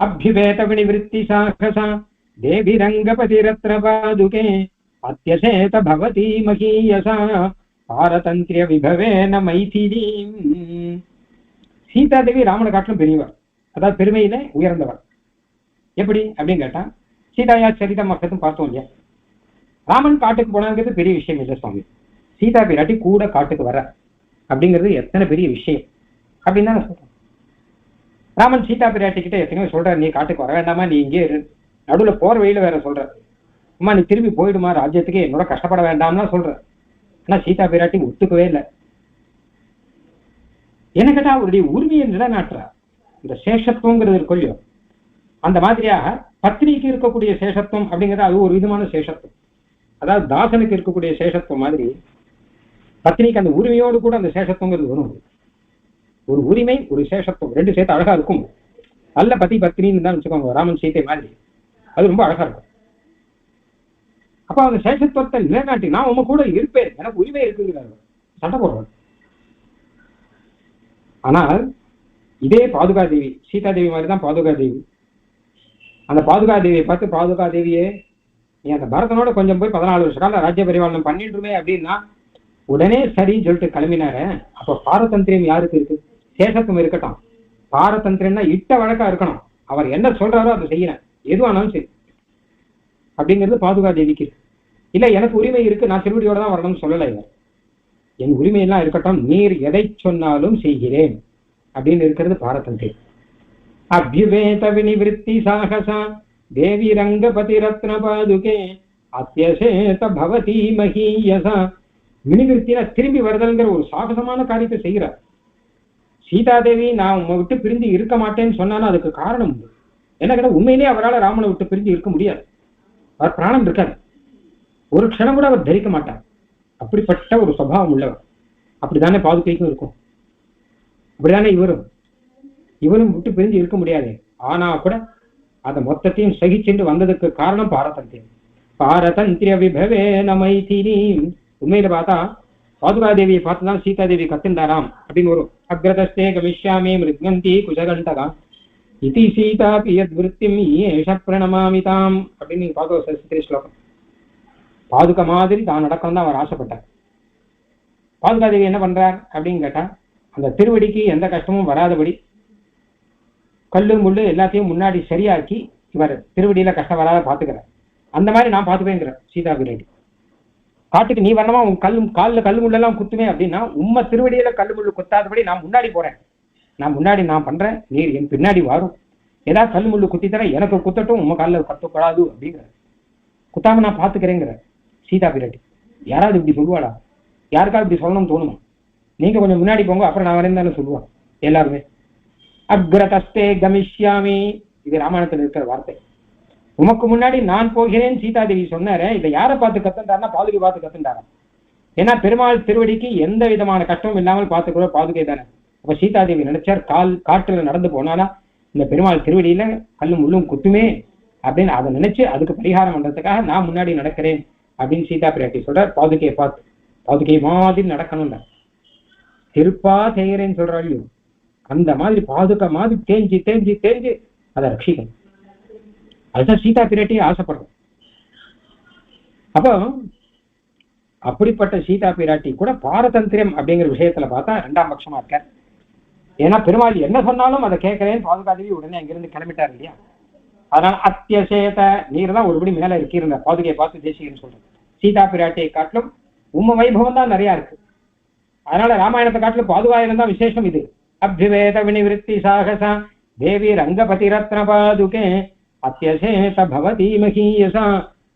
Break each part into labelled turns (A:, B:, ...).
A: அபிவேத देभिरङ्गपतिरत्र पादुके தேவி भवती महीयसा அத்தியசேத பவதி பாரதந்திரிய மைதிலீம் சீதாதேவி ராமனை காட்டிலும் பெரியவர். அதாவது பெருமையில உயர்ந்தவர். எப்படி அப்படின்னு கேட்டா சீதாயா சரிதம் மக்களும் பார்த்தோம் இல்லையா? ராமன் காட்டுக்கு போனாங்கிறது பெரிய விஷயம் இல்லை சுவாமி. சீதா பிராட்டி கூட காட்டுக்கு வர அப்படிங்கிறது எத்தனை பெரிய விஷயம். அப்படின்னு தான் சொல்றேன். ராமன் சீதா பிராட்டி கிட்ட எத்தனையோ சொல்றாரு நீ காட்டுக்கு வர வேண்டாமா? நீ இங்கே நடுவுல போற வழியில வேற சொல்ற அம்மா நீ திரும்பி போயிடுமா? ராஜ்யத்துக்கு என்னோட கஷ்டப்பட வேண்டாம்னா சொல்ற ஆனா சீதா பிராட்டி ஒத்துக்கவே இல்லை. எனக்கிட்ட கேட்டா அவருடைய உரிமையை நிலைநாட்டுறா இந்த சேஷத்துவங்கிறது இருக்கு இல்லையோ? அந்த மாதிரியாக பத்னிக்கு இருக்கக்கூடிய சேஷத்துவம் அப்படிங்கிறது அது ஒரு விதமான சேஷத்துவம். அதாவது தாசனுக்கு இருக்கக்கூடிய சேஷத்துவம் மாதிரி பத்னிக்கு அந்த உரிமையோடு கூட அந்த சேஷத்துவங்கிறது வரும். ஒரு உரிமை ஒரு விசேஷத்துவம் ரெண்டு சேர்த்து அழகா இருக்கும். நல்ல பத்தி பத்னின்னு தான் வச்சுக்கோங்க ராமன் சீத்தை மாதிரி. அது ரொம்ப அழகா இருக்கும். அப்ப அந்த சேஷத்துவத்தை நிலைநாட்டி நான் உங்க கூட இருப்பேன் எனக்கு உரிமை இருக்குங்கிறார். சண்டை போடுறாரு. ஆனால் இதே பாதுகா தேவி சீதா தேவி மாதிரி தான் பாதுகா தேவி அந்த பாதுகா தேவியை பார்த்து பாதுகா தேவியே நீ அந்த பரதனோட கொஞ்சம் போய் பதினாலு வருஷ காலம் ராஜ்ய பரிபாலனம் பண்ணிட்டுருமே அப்படின்னா உடனே சரின்னு சொல்லிட்டு கிளம்பினாரு. அப்ப பாரதந்திரியம் யாருக்கு இருக்கு? சேஷத்துவம் இருக்கட்டும். பாரதந்திரம்னா இட்ட வழக்கா இருக்கணும். அவர் என்ன சொல்றாரோ அதை செய்யணும் எதுவானாலும் சரி. அப்படிங்கிறது பாதுகா தேவிக்கு இல்ல எனக்கு உரிமை இருக்கு. நான் திருவடியோட தான் வரணும்னு சொல்லலை இவர். என் உரிமையெல்லாம் இருக்கட்டும். நீர் எதை சொன்னாலும் செய்கிறேன். அப்படின்னு இருக்கிறது பாரதந்திரம். அபியுவேத வினிவிருத்தி சாகசா. தேவி ரங்கபதி ரத்ன பாதுகே அத்தியசேத பவதி மகீயசா. வினிவிருத்தினா திரும்பி வருதல்ங்கிற ஒரு சாகசமான காரியத்தை செய்கிறார். சீதாதேவி நான் உங்களை விட்டு பிரிந்து இருக்க மாட்டேன்னு சொன்னாலும் அதுக்கு காரணம் உண்டு. என்ன கேட்டா உண்மையிலேயே அவரால் ராமனை விட்டு பிரிந்து இருக்க முடியாது. அவர் பிராணம் இருக்காது. ஒரு க்ஷணம் கூட அவர் தரிக்க மாட்டார். அப்படிப்பட்ட ஒரு சுபாவம் உள்ளவர். அப்படித்தானே பாதுகைக்கும் இருக்கும். அப்படிதானே இவரும்? இவரும் விட்டு பிரிஞ்சு இருக்க முடியாது. ஆனா கூட அதை மொத்தத்தையும் சகிச்சுட்டு வந்ததுக்கு காரணம் பாரதந்திரம் பாரதந்திரிய விபவே நமைதினி உண்மையில பார்த்தா பாதுகாதேவியை பார்த்து தான் சீதாதேவி கத்துண்டாராம் அப்படின்னு வரும். அக்ரதஸ்தே கமிஷ்யாமி மிருகந்தி குஜகண்டகா. இது சீதாபி பியத் விருத்திம் ஏஷ பிரணமாமிதாம் அப்படின்னு நீங்க பார்க்க சரஸ்வதி ஸ்லோகம். பாதுகா மாதிரி தான் நடக்கணும் தான் அவர் ஆசைப்பட்டார். பாதுகாதேவி என்ன பண்றார் அப்படின்னு கேட்டா அந்த திருவடிக்கு எந்த கஷ்டமும் வராதபடி கல்லு முள்ளு எல்லாத்தையும் முன்னாடி சரியாக்கி இவர் திருவடியில கஷ்டம் வராத பாத்துக்கிறார் அந்த மாதிரி நான் பாத்துப்பேங்கிறார் சீதா பிரேடி காட்டுக்கு நீ வரணுமா உன் கல் காலில் கல் முள்ளெல்லாம் குத்துமே அப்படின்னா உம்ம திருவடியில கல் முள்ளு குத்தாதபடி நான் முன்னாடி போறேன். நான் முன்னாடி நான் பண்றேன் நீ என் பின்னாடி வரும். ஏதாவது கல் முள்ளு குத்தி தர எனக்கு குத்தட்டும் உங்க காலில் கத்தக்கூடாது அப்படிங்கிற குத்தாம நான் பாத்துக்கிறேங்கிற சீதா பிராட்டி. யாராவது இப்படி சொல்லுவாடா யாருக்காவது இப்படி சொல்லணும்னு தோணுமா? நீங்க கொஞ்சம் முன்னாடி போங்க அப்புறம் நான் வரேன் தானே சொல்லுவான். எல்லாருமே. அக்ரதஸ்தே கமிஷ்யாமி. இது ராமாயணத்தில் இருக்கிற வார்த்தை. உமக்கு முன்னாடி நான் போகிறேன். சீதாதேவி சொன்னாரே இதை யாரை பார்த்து கத்துண்டாருன்னா பாதுகை பார்த்து கத்துண்டாரா ஏன்னா பெருமாள் திருவடிக்கு எந்த விதமான கஷ்டமும் இல்லாமல் பார்த்துக்கூட பாதுகை தானே. அப்ப சீதாதேவி நினைச்சார் கால் காற்றுல நடந்து போனானா இந்த பெருமாள் திருவடியில கல்லும் முள்ளும் குத்துமே அப்படின்னு அதை நினைச்சு அதுக்கு பரிகாரம் பண்றதுக்காக நான் முன்னாடி நடக்கிறேன் அப்படின்னு சீதா பிராட்டி சொல்றார். பாதுகையை பார்த்து பாதுகை மாதிரி நடக்கணும்ல. திருப்பா செய்கிறேன்னு சொல்றாள் அந்த மாதிரி பாதுகா மாதிரி தேஞ்சு தேஞ்சு தேஞ்சு அதை ரட்சிக்கணும். அதுதான் சீதா பிராட்டியே ஆசைப்படுறோம். அப்போ அப்படிப்பட்ட சீதா பிராட்டி கூட பாரதந்திரம் அப்படிங்கிற விஷயத்துல பார்த்தா ரெண்டாம் பட்சமா இருக்க ஏன்னா பெருமாள் என்ன சொன்னாலும் அதை கேட்கிறேன் பாதுகாதேவி உடனே அங்கிருந்து கிளம்பிட்டார் இல்லையா? அதனால அத்தியசேத நீர் தான் ஒருபடி மேல இருக்கிருந்த பாதுகையை பார்த்து தேசிகன்னு சொல்றது சீதா பிராட்டியை காட்டிலும் உம்ம வைபவம் தான் நிறைய இருக்கு. அதனால ராமாயணத்தை காட்டிலும் பாதுகாயனம் தான் விசேஷம் இது. அபிவேத வினிவிருத்தி சாகசா. தேவி ரங்கபதி ரத்ன பாதுகே அத்தியசேத பவதி மகீயசா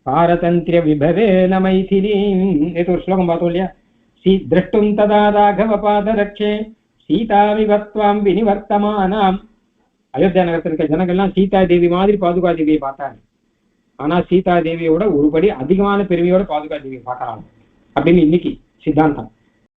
A: பாரதந்திரிய விபவே ந மைதிலீம் நேற்று ஒரு ஸ்லோகம் பார்த்தோம் இல்லையா சீ திரஷ்டும் ததா ராகவ பாதரட்சே சீதாவிவத்வாம் வினிவர்த்தமானாம் அயோத்தியா நகரத்தில் இருக்க ஜனங்கள்லாம் சீதா தேவி மாதிரி பாதுகா தேவியை பார்த்தாங்க ஆனா சீதா தேவியோட ஒருபடி அதிகமான பெருமையோட பாதுகா தேவியை பார்க்கறாங்க அப்படின்னு இன்னைக்கு சித்தாந்தம்